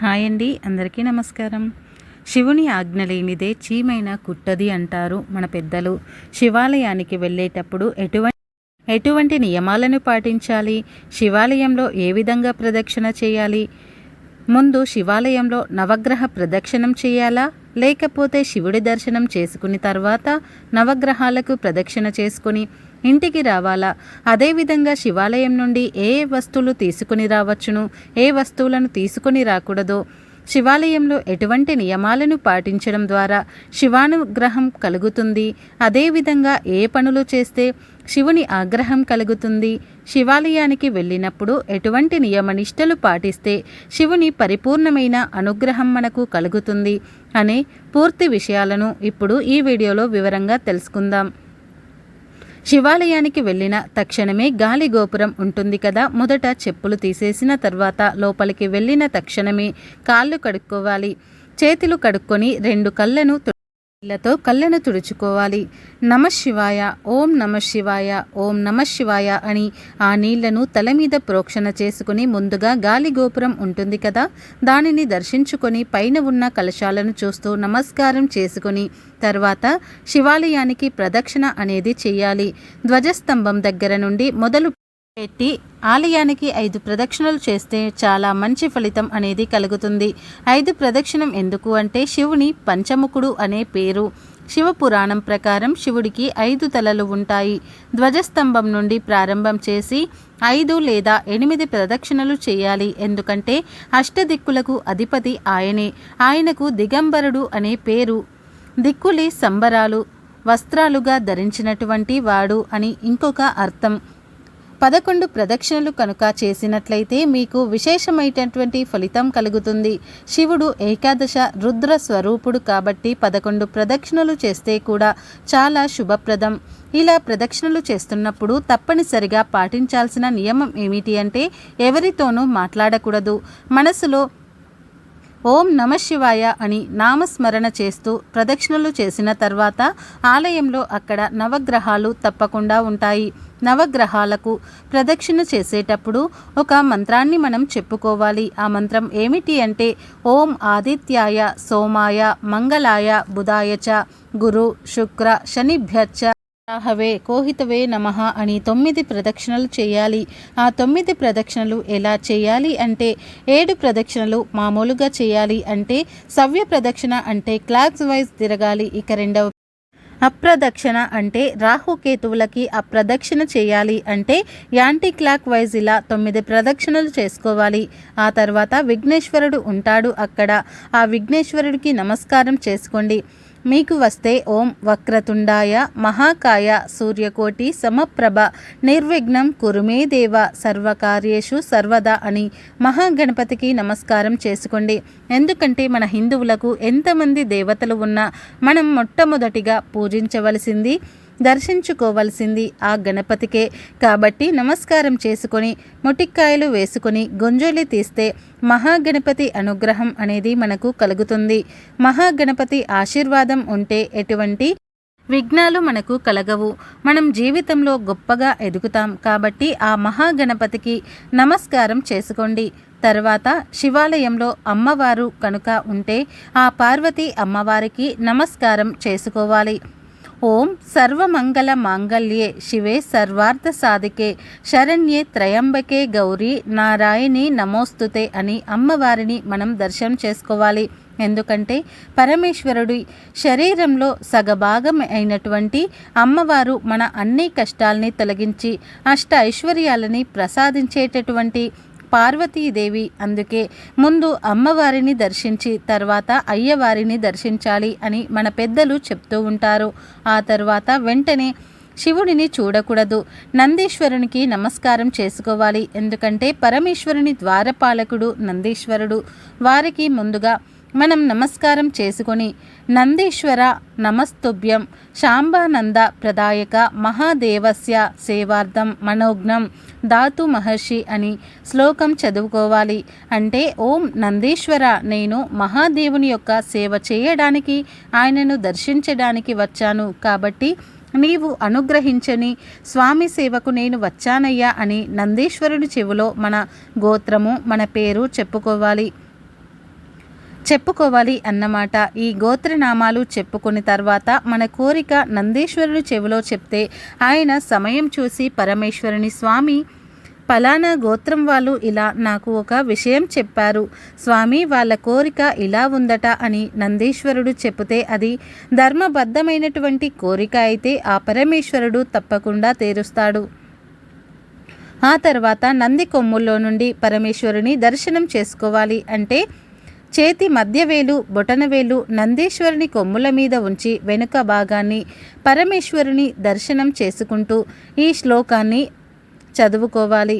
Hi అండి అందరికీ నమస్కారం. శివుని ఆజ్ఞ లేనిదే చీమైన కుట్టది అంటారు మన పెద్దలు. శివాలయానికి వెళ్ళేటప్పుడు ఎటువంటి ఎటువంటి నియమాలను పాటించాలి? శివాలయంలో ఏ విధంగా ప్రదక్షిణ చేయాలి? ముందు శివాలయంలో నవగ్రహ ప్రదక్షిణం చేయాలా? లేకపోతే శివుడి దర్శనం చేసుకుని తర్వాత నవగ్రహాలకు ప్రదక్షిణ చేసుకుని ఇంటికి రావాలా? అదేవిధంగా శివాలయం నుండి ఏ వస్తువులు తీసుకుని రావచ్చును? ఏ వస్తువులను తీసుకుని రాకూడదో? శివాలయంలో ఎటువంటి నియమాలను పాటించడం ద్వారా శివానుగ్రహం కలుగుతుంది? అదేవిధంగా ఏ పనులు చేస్తే శివుని ఆగ్రహం కలుగుతుంది? శివాలయానికి వెళ్ళినప్పుడు ఎటువంటి నియమనిష్టలు పాటిస్తే శివుని పరిపూర్ణమైన అనుగ్రహం మనకు కలుగుతుంది? అనే పూర్తి విషయాలను ఇప్పుడు ఈ వీడియోలో వివరంగా తెలుసుకుందాం. శివాలయానికి వెళ్ళిన తక్షణమే గాలి గోపురం ఉంటుంది కదా మొదట చెప్పులు తీసేసిన తర్వాత లోపలికి వెళ్ళిన తక్షణమే కాళ్ళు కడుక్కోవాలి. చేతులు కడుక్కొని రెండు కళ్ళను నీళ్ళతో కళ్ళను తుడుచుకోవాలి. నమశివాయ ఓం నమ శివాయ ఓం నమ శివాయ అని ఆ నీళ్ళను తల మీద ప్రోక్షణ చేసుకుని ముందుగా గాలి గోపురం ఉంటుంది కదా? దానిని దర్శించుకొని పైన ఉన్న కలశాలను చూస్తూ నమస్కారం చేసుకుని తర్వాత శివాలయానికి ప్రదక్షిణ అనేది చేయాలి. ధ్వజస్తంభం దగ్గర నుండి మొదలు పెట్టి ఆలయానికి ఐదు ప్రదక్షిణలు చేస్తే చాలా మంచి ఫలితం అనేది కలుగుతుంది. ఐదు ప్రదక్షిణం ఎందుకు అంటే శివుని పంచముఖుడు అనే పేరు. శివపురాణం ప్రకారం శివుడికి ఐదు తలలు ఉంటాయి. ధ్వజస్తంభం నుండి ప్రారంభం చేసి ఐదు లేదా ఎనిమిది ప్రదక్షిణలు చేయాలి. ఎందుకంటే అష్టదిక్కులకు అధిపతి ఆయనే. ఆయనకు దిగంబరుడు అనే పేరు. దిక్కులి సంబరాలు వస్త్రాలుగా ధరించినటువంటి వాడు అని ఇంకొక అర్థం. పదకొండు ప్రదక్షిణలు కనుక చేసినట్లయితే మీకు విశేషమైనటువంటి ఫలితం కలుగుతుంది. శివుడు ఏకాదశ రుద్ర స్వరూపుడు కాబట్టి పదకొండు ప్రదక్షిణలు చేస్తే కూడా చాలా శుభప్రదం. ఇలా ప్రదక్షిణలు చేస్తున్నప్పుడు తప్పనిసరిగా పాటించాల్సిన నియమం ఏమిటి అంటే ఎవరితోనూ మాట్లాడకూడదు. మనసులో ఓం నమ శివాయ అని నామస్మరణ చేస్తూ ప్రదక్షిణలు చేసిన తర్వాత ఆలయంలో అక్కడ నవగ్రహాలు తప్పకుండా ఉంటాయి. నవగ్రహాలకు ప్రదక్షిణ చేసేటప్పుడు ఒక మంత్రాన్ని మనం చెప్పుకోవాలి. ఆ మంత్రం ఏమిటి అంటే ఓం ఆదిత్యాయ సోమాయ మంగళాయ బుధాయ చ గురు శుక్ర శనిభ్యచ హవే కోహితవే నమ అని తొమ్మిది ప్రదక్షిణలు చేయాలి. ఆ తొమ్మిది ప్రదక్షిణలు ఎలా చేయాలి అంటే ఏడు ప్రదక్షిణలు మామూలుగా చేయాలి అంటే సవ్య ప్రదక్షిణ అంటే క్లాక్స్ వైజ్ తిరగాలి. ఇక రెండవ అప్రదక్షిణ అంటే రాహుకేతువులకి అప్రదక్షిణ చేయాలి అంటే యాంటీ క్లాక్ వైజ్ ఇలా తొమ్మిది ప్రదక్షిణలు చేసుకోవాలి. ఆ తర్వాత విఘ్నేశ్వరుడు ఉంటాడు అక్కడ. ఆ విఘ్నేశ్వరుడికి నమస్కారం చేసుకోండి. మీకు వస్తే ఓం వక్రతుండాయ మహాకాయ సూర్యకోటి సమప్రభ నిర్విఘ్నం కురుమే దేవ సర్వకార్యేషు సర్వదా అని మహాగణపతికి నమస్కారం చేసుకోండి. ఎందుకంటే మన హిందువులకు ఎంతమంది దేవతలు ఉన్నా మనం మొట్టమొదటిగా పూజించవలసింది దర్శించుకోవలసింది ఆ గణపతికే. కాబట్టి నమస్కారం చేసుకొని మొటిక్కాయలు వేసుకొని గొంజోలి తీస్తే మహాగణపతి అనుగ్రహం అనేది మనకు కలుగుతుంది. మహాగణపతి ఆశీర్వాదం ఉంటే ఎటువంటి విఘ్నాలు మనకు కలగవు. మనం జీవితంలో గొప్పగా ఎదుగుతాం. కాబట్టి ఆ మహాగణపతికి నమస్కారం చేసుకోండి. తర్వాత శివాలయంలో అమ్మవారు కనుక ఉంటే ఆ పార్వతి అమ్మవారికి నమస్కారం చేసుకోవాలి. ఓం సర్వమంగళ మాంగళ్యే శివే సర్వార్థ సాధికే శరణ్యే త్రయంబకే గౌరీ నారాయణి నమోస్తుతే అని అమ్మవారిని మనం దర్శనం చేసుకోవాలి. ఎందుకంటే పరమేశ్వరుడి శరీరంలో సగభాగం అయినటువంటి అమ్మవారు మన అన్ని కష్టాల్ని తొలగించి అష్ట ఐశ్వర్యాలని ప్రసాదించేటటువంటి పార్వతీదేవి. అందుకే ముందు అమ్మవారిని దర్శించి తర్వాత అయ్యవారిని దర్శించాలి అని మన పెద్దలు చెప్తూ ఉంటారు. ఆ తర్వాత వెంటనే శివుడిని చూడకూడదు. నందీశ్వరునికి నమస్కారం చేసుకోవాలి. ఎందుకంటే పరమేశ్వరుని ద్వారపాలకుడు నందీశ్వరుడు. వారికి ముందుగా మనం నమస్కారం చేసుకొని నందీశ్వర నమస్తుభ్యం శాంబానంద ప్రదాయక మహాదేవస్య సేవార్థం మనోజ్ఞం ధాతు మహర్షి అని శ్లోకం చదువుకోవాలి. అంటే ఓం నందీశ్వర నేను మహాదేవుని యొక్క సేవ చేయడానికి ఆయనను దర్శించడానికి వచ్చాను. కాబట్టి నీవు అనుగ్రహించని స్వామి సేవకు నేను వచ్చానయ్యా అని నందీశ్వరుడి చెవిలో మన గోత్రము మన పేరు చెప్పుకోవాలి. చెప్పుకోవాలి అన్నమాట. ఈ గోత్రనామాలు చెప్పుకుని తర్వాత మన కోరిక నందీశ్వరుడు చెవిలో చెప్తే ఆయన సమయం చూసి పరమేశ్వరుని స్వామి పలానా గోత్రం వాళ్ళు ఇలా నాకు ఒక విషయం చెప్పారు. స్వామి వాళ్ళ కోరిక ఇలా ఉందట అని నందీశ్వరుడు చెబితే అది ధర్మబద్ధమైనటువంటి కోరిక అయితే ఆ పరమేశ్వరుడు తప్పకుండా తీరుస్తాడు. ఆ తర్వాత నంది కొమ్ముల్లో నుండి పరమేశ్వరుని దర్శనం చేసుకోవాలి అంటే చేతి మధ్యవేలు బొటనవేలు నందీశ్వరుని కొమ్ముల మీద ఉంచి వెనుక భాగాన్ని పరమేశ్వరుని దర్శనం చేసుకుంటూ ఈ శ్లోకాన్ని చదువుకోవాలి.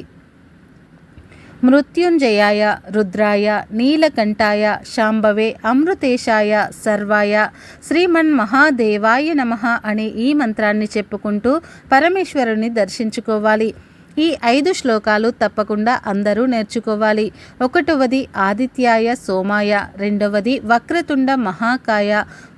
మృత్యుంజయాయ రుద్రాయ నీలకంఠాయ శాంభవే అమృతేశాయ సర్వాయ శ్రీమన్ మహాదేవాయ నమ అనే ఈ మంత్రాన్ని చెప్పుకుంటూ పరమేశ్వరుని దర్శించుకోవాలి. ఈ ఐదు శ్లోకాలు తప్పకుండా అందరూ నేర్చుకోవాలి. ఒకటవది ఆదిత్యాయ సోమాయ రెండవది వక్రతుండ మహాకాయ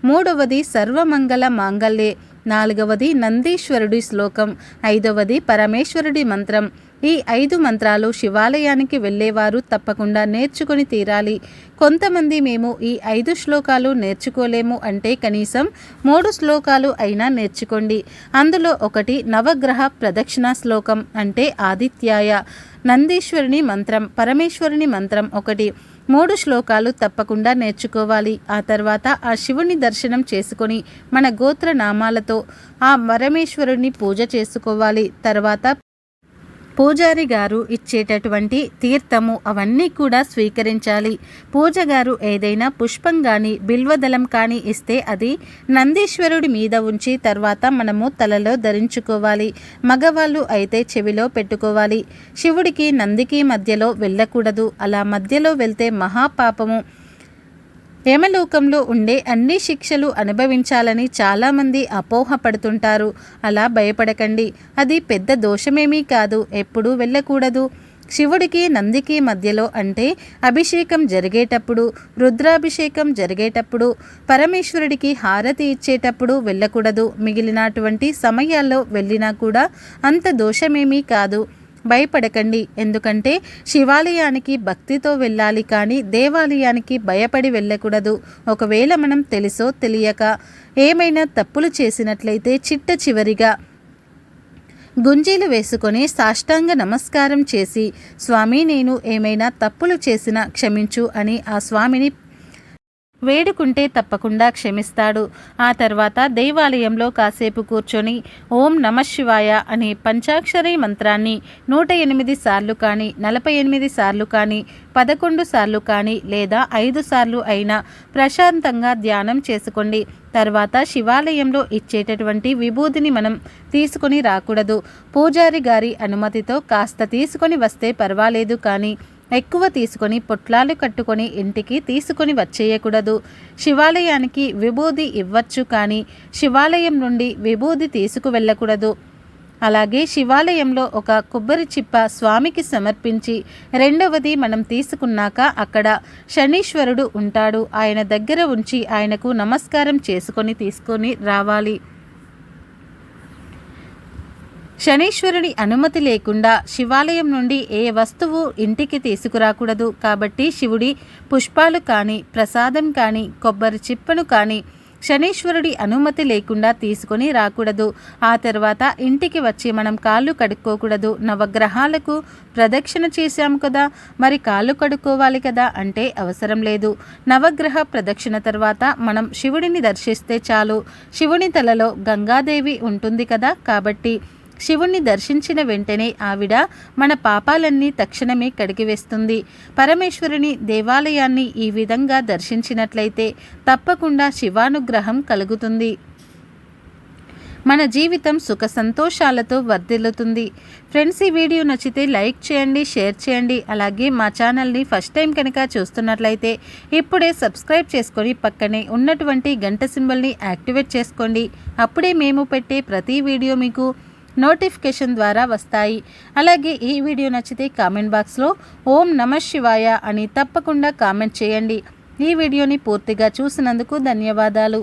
మూడవది సర్వమంగళ మాంగళ్యే నాలుగవది నందీశ్వరుడి శ్లోకం ఐదవది పరమేశ్వరుడి మంత్రం ఈ ఐదు మంత్రాలు శివాలయానికి వెళ్ళేవారు తప్పకుండా నేర్చుకుని తీరాలి. కొంతమంది మేము ఈ ఐదు శ్లోకాలు నేర్చుకోలేము అంటే కనీసం మూడు శ్లోకాలు అయినా నేర్చుకోండి. అందులో ఒకటి నవగ్రహ ప్రదక్షిణ శ్లోకం అంటే ఆదిత్యాయ. నందీశ్వరుని మంత్రం పరమేశ్వరుని మంత్రం ఒకటి. మూడు శ్లోకాలు తప్పకుండా నేర్చుకోవాలి. ఆ తర్వాత ఆ శివుని దర్శనం చేసుకొని మన గోత్ర నామాలతో ఆ పరమేశ్వరుని పూజ చేసుకోవాలి. తర్వాత పూజారి గారు ఇచ్చేటటువంటి తీర్థము అవన్నీ కూడా స్వీకరించాలి. పూజ గారు ఏదైనా పుష్పం కానీ బిల్వదళం కానీ ఇస్తే అది నందీశ్వరుడి మీద ఉంచి తర్వాత మనము తలలో ధరించుకోవాలి. మగవాళ్ళు అయితే చెవిలో పెట్టుకోవాలి. శివుడికి నందికి మధ్యలో వెళ్ళకూడదు. అలా మధ్యలో వెళ్తే మహాపాపము. యమలోకంలో ఉండే అన్ని శిక్షలు అనుభవించాలని చాలామంది అపోహపడుతుంటారు అలా భయపడకండి. అది పెద్ద దోషమేమీ కాదు. ఎప్పుడూ వెళ్ళకూడదు. శివుడికి నందికి మధ్యలో అంటే అభిషేకం జరిగేటప్పుడు రుద్రాభిషేకం జరిగేటప్పుడు పరమేశ్వరుడికి హారతి ఇచ్చేటప్పుడు వెళ్ళకూడదు. మిగిలినటువంటి సమయాల్లో వెళ్ళినా కూడా అంత దోషమేమీ కాదు. భయపడకండి. ఎందుకంటే శివాలయానికి భక్తితో వెళ్ళాలి కానీ దేవాలయానికి భయపడి వెళ్ళకూడదు. ఒకవేళ మనం తెలుసో తెలియక ఏమైనా తప్పులు చేసినట్లయితే చిట్ట చివరిగా గుంజీలు వేసుకొని సాష్టాంగ నమస్కారం చేసి స్వామి నేను ఏమైనా తప్పులు చేసినా క్షమించు అని ఆ స్వామిని వేడుకుంటే తప్పకుండా క్షమిస్తాడు. ఆ తర్వాత దేవాలయంలో కాసేపు కూర్చొని ఓం నమశివాయ అనే పంచాక్షరి మంత్రాన్ని నూట ఎనిమిది సార్లు కానీ నలభై ఎనిమిది సార్లు కానీ పదకొండు సార్లు కానీ లేదా ఐదు సార్లు అయినా ప్రశాంతంగా ధ్యానం చేసుకోండి. తర్వాత శివాలయంలో ఇచ్చేటటువంటి విభూతిని మనం తీసుకొని రాకూడదు. పూజారి గారి అనుమతితో కాస్త తీసుకొని వస్తే పర్వాలేదు కానీ ఎక్కువ తీసుకొని పొట్లాలు కట్టుకొని ఇంటికి తీసుకొని వచ్చేయకూడదు. శివాలయానికి విభూది ఇవ్వచ్చు కానీ శివాలయం నుండి విభూది తీసుకువెళ్ళకూడదు. అలాగే శివాలయంలో ఒక కొబ్బరి చిప్ప స్వామికి సమర్పించి రెండవది మనం తీసుకున్నాక అక్కడ శనీశ్వరుడు ఉంటాడు. ఆయన దగ్గర ఉంచి ఆయనకు నమస్కారం చేసుకొని తీసుకొని రావాలి. శనీశ్వరుని అనుమతి లేకుండా శివాలయం నుండి ఏ వస్తువు ఇంటికి తీసుకురాకూడదు. కాబట్టి శివుడి పుష్పాలు కానీ ప్రసాదం కానీ కొబ్బరి చిప్పను కానీ శనీశ్వరుడి అనుమతి లేకుండా తీసుకొని రాకూడదు. ఆ తర్వాత ఇంటికి వచ్చి మనం కాళ్ళు కడుక్కోకూడదు. నవగ్రహాలకు ప్రదక్షిణ చేశాము కదా మరి కాళ్ళు కడుక్కోవాలి కదా అంటే అవసరం లేదు. నవగ్రహ ప్రదక్షిణ తర్వాత మనం శివుడిని దర్శిస్తే చాలు. శివుని తలలో గంగాదేవి ఉంటుంది కదా కాబట్టి శివుణ్ణి దర్శించిన వెంటనే ఆవిడ మన పాపాలన్నీ తక్షణమే కడిగివేస్తుంది. పరమేశ్వరుని దేవాలయాన్ని ఈ విధంగా దర్శించినట్లయితే తప్పకుండా శివానుగ్రహం కలుగుతుంది. మన జీవితం సుఖ సంతోషాలతో వర్ధిల్లుతుంది. ఫ్రెండ్స్ ఈ వీడియో నచ్చితే లైక్ చేయండి షేర్ చేయండి. అలాగే మా ఛానల్ని ఫస్ట్ టైం కనుక చూస్తున్నట్లయితే ఇప్పుడే సబ్స్క్రైబ్ చేసుకొని పక్కనే ఉన్నటువంటి గంట సింబల్ని యాక్టివేట్ చేసుకోండి. అప్పుడే మేము పెట్టే ప్రతి వీడియో మీకు నోటిఫికేషన్ ద్వారా వస్తాయి. అలాగే ఈ వీడియో నచ్చితే కామెంట్ బాక్స్లో ఓం నమ శివాయ అని తప్పకుండా కామెంట్ చేయండి. ఈ వీడియోని పూర్తిగా చూసినందుకు ధన్యవాదాలు.